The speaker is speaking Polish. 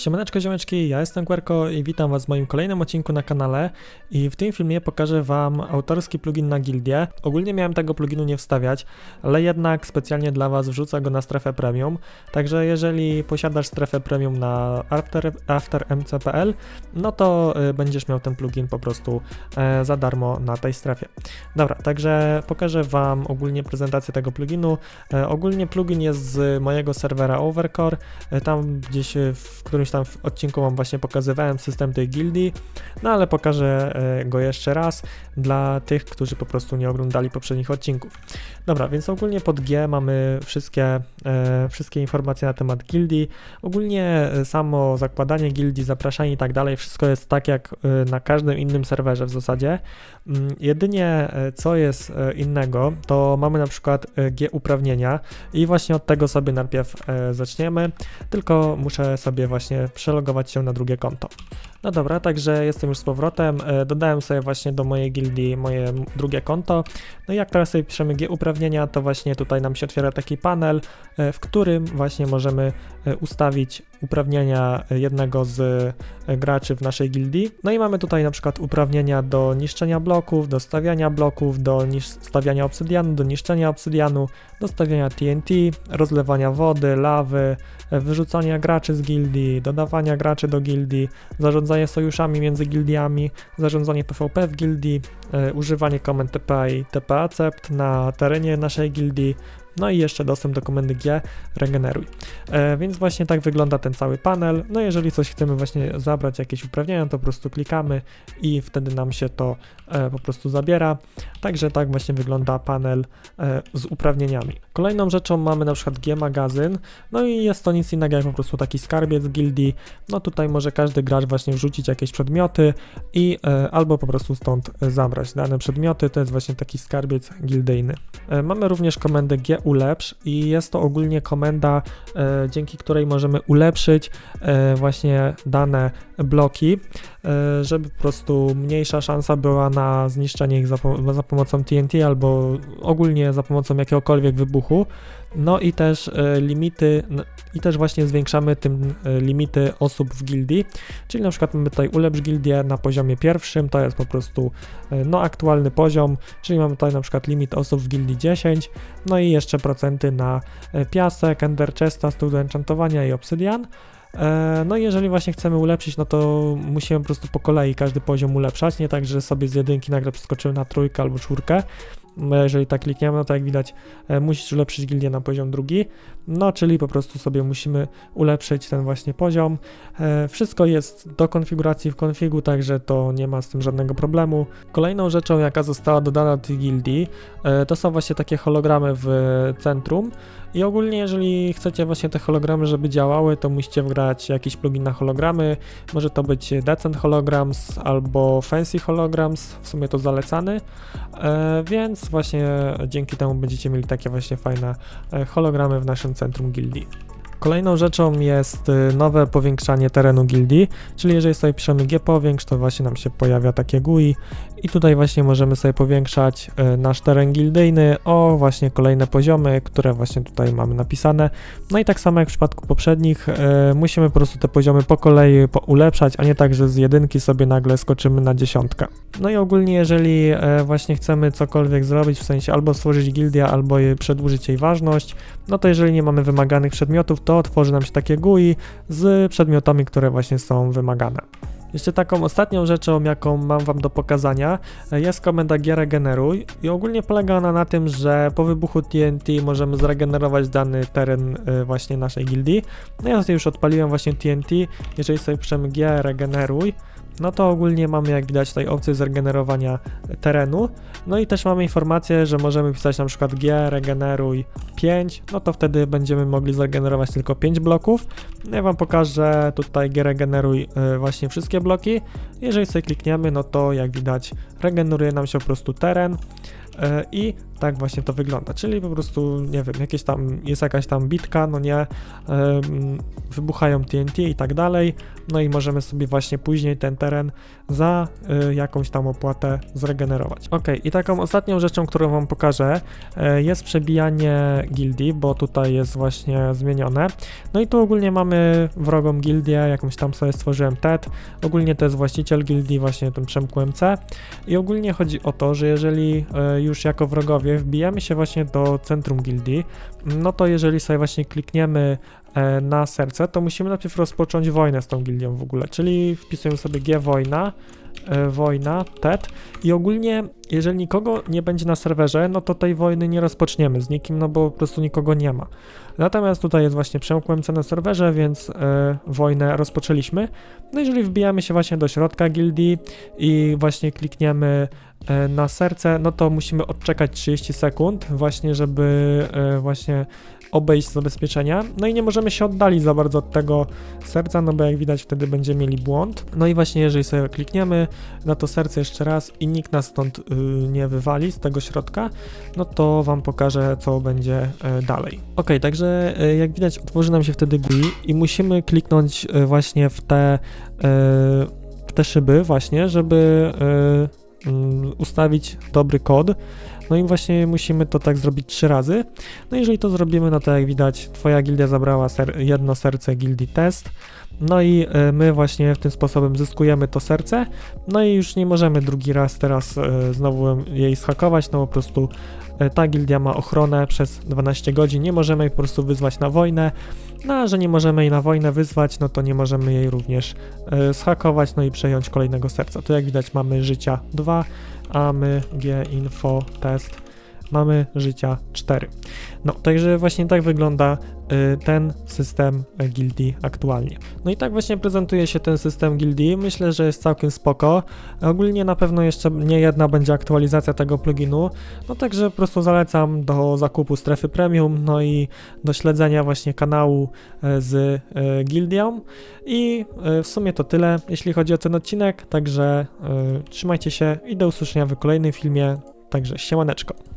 Siemaneczko ziomeczki, ja jestem Querko i witam was w moim kolejnym odcinku na kanale i w tym filmie pokażę wam autorski plugin na gildię. Ogólnie miałem tego pluginu nie wstawiać, ale jednak specjalnie dla was wrzucę go na strefę premium, także jeżeli posiadasz strefę premium na after, aftermc.pl, no to y, będziesz miał ten plugin po prostu e, za darmo na tej strefie. Dobra, także pokażę wam ogólnie prezentację tego pluginu. E, ogólnie plugin jest z mojego serwera Overcore, e, tam gdzieś w którymś tam w odcinku wam właśnie pokazywałem system tej gildii, no ale pokażę e, go jeszcze raz dla tych, którzy po prostu nie oglądali poprzednich odcinków. Dobra, więc ogólnie pod G mamy wszystkie, e, wszystkie informacje na temat gildii. Ogólnie e, samo zakładanie gildii, zapraszanie i tak dalej, wszystko jest tak jak na każdym innym serwerze w zasadzie. Mm, Jedynie co jest innego, to mamy na przykład G uprawnienia i właśnie od tego sobie najpierw zaczniemy, tylko muszę sobie właśnie przelogować się na drugie konto. No dobra, także jestem już z powrotem, e, dodałem sobie właśnie do mojej gildii moje drugie konto, no i jak teraz sobie piszemy G uprawnienia, to właśnie tutaj nam się otwiera taki panel, e, w którym właśnie możemy e, ustawić uprawnienia jednego z graczy w naszej gildii. No i mamy tutaj na przykład uprawnienia do niszczenia bloków, do stawiania bloków, do stawiania obsydianu, do niszczenia obsydianu, do stawiania TNT, rozlewania wody, lawy, wyrzucania graczy z gildii, dodawania graczy do gildii, zarządzanie sojuszami między gildiami, zarządzanie PvP w gildii, e, używanie komend TP i TP accept na terenie naszej gildii, no i jeszcze dostęp do komendy G regeneruj. E, więc właśnie tak wygląda ten cały panel. No jeżeli coś chcemy właśnie zabrać, jakieś uprawnienia, to po prostu klikamy i wtedy nam się to e, po prostu zabiera. Także tak właśnie wygląda panel e, z uprawnieniami. Kolejną rzeczą mamy na przykład G magazyn, no i jest to nic innego jak po prostu taki skarbiec gildii. No tutaj może każdy gracz właśnie wrzucić jakieś przedmioty i e, albo po prostu stąd e, zabrać dane przedmioty. To jest właśnie taki skarbiec gildyjny. E, Mamy również komendę G ulepsz i jest to ogólnie komenda, e, dzięki której możemy ulepszyć e, właśnie dane bloki, e, żeby po prostu mniejsza szansa była na zniszczenie ich za, za pomocą TNT albo ogólnie za pomocą jakiegokolwiek wybuchu. No i też e, limity, i też właśnie zwiększamy tym e, limity osób w gildii, czyli na przykład mamy tutaj ulepsz gildię na poziomie pierwszym, to jest po prostu e, no aktualny poziom, czyli mamy tutaj na przykład limit osób w gildii 10, no i jeszcze procenty na piasek, ender chesta, stół do enchantowania i obsydian. No i jeżeli właśnie chcemy ulepszyć, no to musimy po prostu po kolei każdy poziom ulepszać, nie tak, że sobie z jedynki nagle przeskoczymy na trójkę albo czwórkę. Jeżeli tak klikniemy, no to jak widać e, musisz ulepszyć gildię na poziom drugi, no czyli po prostu sobie musimy ulepszyć ten właśnie poziom. E, Wszystko jest do konfiguracji w konfigu, także to nie ma z tym żadnego problemu. Kolejną rzeczą, jaka została dodana do tej gildii, e, to są właśnie takie hologramy w centrum. I ogólnie, jeżeli chcecie właśnie te hologramy, żeby działały, to musicie wgrać jakiś plugin na hologramy. Może to być Decent Holograms albo Fancy Holograms, w sumie to zalecany. Więc właśnie dzięki temu będziecie mieli takie właśnie fajne e, hologramy w naszym centrum gildii. Kolejną rzeczą jest y, nowe powiększanie terenu gildii, czyli jeżeli sobie piszemy G powiększ, to właśnie nam się pojawia takie GUI i tutaj właśnie możemy sobie powiększać y, nasz teren gildyjny o właśnie kolejne poziomy, które właśnie tutaj mamy napisane. No i tak samo jak w przypadku poprzednich, y, musimy po prostu te poziomy po kolei ulepszać, a nie tak, że z jedynki sobie nagle skoczymy na dziesiątkę. No i ogólnie jeżeli e, właśnie chcemy cokolwiek zrobić, w sensie albo stworzyć gildię, albo przedłużyć jej ważność, no to jeżeli nie mamy wymaganych przedmiotów, to otworzy nam się takie GUI z przedmiotami, które właśnie są wymagane. Jeszcze taką ostatnią rzeczą, jaką mam Wam do pokazania, e, jest komenda G regeneruj i ogólnie polega ona na tym, że po wybuchu TNT możemy zregenerować dany teren e, właśnie naszej gildii. No ja sobie już odpaliłem właśnie TNT, jeżeli sobie piszemy G no to ogólnie mamy jak widać tutaj opcję zregenerowania terenu. No i też mamy informację, że możemy pisać na przykład G regeneruj 5, no to wtedy będziemy mogli zregenerować tylko 5 bloków. No ja wam pokażę tutaj G regeneruj y, właśnie wszystkie bloki. Jeżeli sobie klikniemy, no to jak widać regeneruje nam się po prostu teren. Y, I tak właśnie to wygląda. Czyli po prostu, nie wiem, jakieś tam, jest jakaś tam bitka, no nie, wybuchają TNT i tak dalej, no i możemy sobie właśnie później ten teren za y, jakąś tam opłatę zregenerować. Ok, i taką ostatnią rzeczą, którą wam pokażę, e, jest przebijanie gildii, bo tutaj jest właśnie zmienione. No i tu ogólnie mamy wrogą gildię, jakąś tam sobie stworzyłem TED. Ogólnie to jest właściciel gildii, właśnie ten Przemku MC. I ogólnie chodzi o to, że jeżeli e, już jako wrogowie wbijamy się właśnie do centrum gildii, no to jeżeli sobie właśnie klikniemy e, na serce, to musimy najpierw rozpocząć wojnę z tą gildią w ogóle, czyli wpisujemy sobie G wojna, wojna, TED i ogólnie jeżeli nikogo nie będzie na serwerze, no to tej wojny nie rozpoczniemy z nikim, no bo po prostu nikogo nie ma. Natomiast tutaj jest właśnie Przemku MC na serwerze, więc e, wojnę rozpoczęliśmy. No jeżeli wbijamy się właśnie do środka gildii i właśnie klikniemy e, na serce, no to musimy odczekać 30 sekund właśnie, żeby e, właśnie obejść zabezpieczenia. No i nie możemy się oddalić za bardzo od tego serca, no bo jak widać wtedy będziemy mieli błąd. No i właśnie jeżeli sobie klikniemy na to serce jeszcze raz i nikt nas stąd y, nie wywali z tego środka, no to wam pokażę co będzie e, dalej. Ok, także e, jak widać otworzy nam się wtedy GUI i musimy kliknąć e, właśnie w te, e, w te szyby właśnie, żeby mm, ustawić dobry kod. No i właśnie musimy to tak zrobić trzy razy. No jeżeli to zrobimy, no to jak widać, twoja gildia zabrała ser jedno serce gildii test. No i e, my właśnie w tym sposobem zyskujemy to serce. No i już nie możemy drugi raz teraz e, znowu jej schakować, no po prostu e, ta gildia ma ochronę przez 12 godzin, nie możemy jej po prostu wyzwać na wojnę. No a że nie możemy jej na wojnę wyzwać, no to nie możemy jej również schakować, no i przejąć kolejnego serca. Tu jak widać mamy życia 2, a my G info test mamy życia 4. No, także właśnie tak wygląda y, ten system gildii aktualnie. No i tak właśnie prezentuje się ten system gildii. Myślę, że jest całkiem spoko. Ogólnie na pewno jeszcze nie jedna będzie aktualizacja tego pluginu. No także po prostu zalecam do zakupu strefy premium, no i do śledzenia właśnie kanału y, z y, gildią. I y, w sumie to tyle, jeśli chodzi o ten odcinek. Także trzymajcie się i do usłyszenia w kolejnym filmie. Także siemaneczko.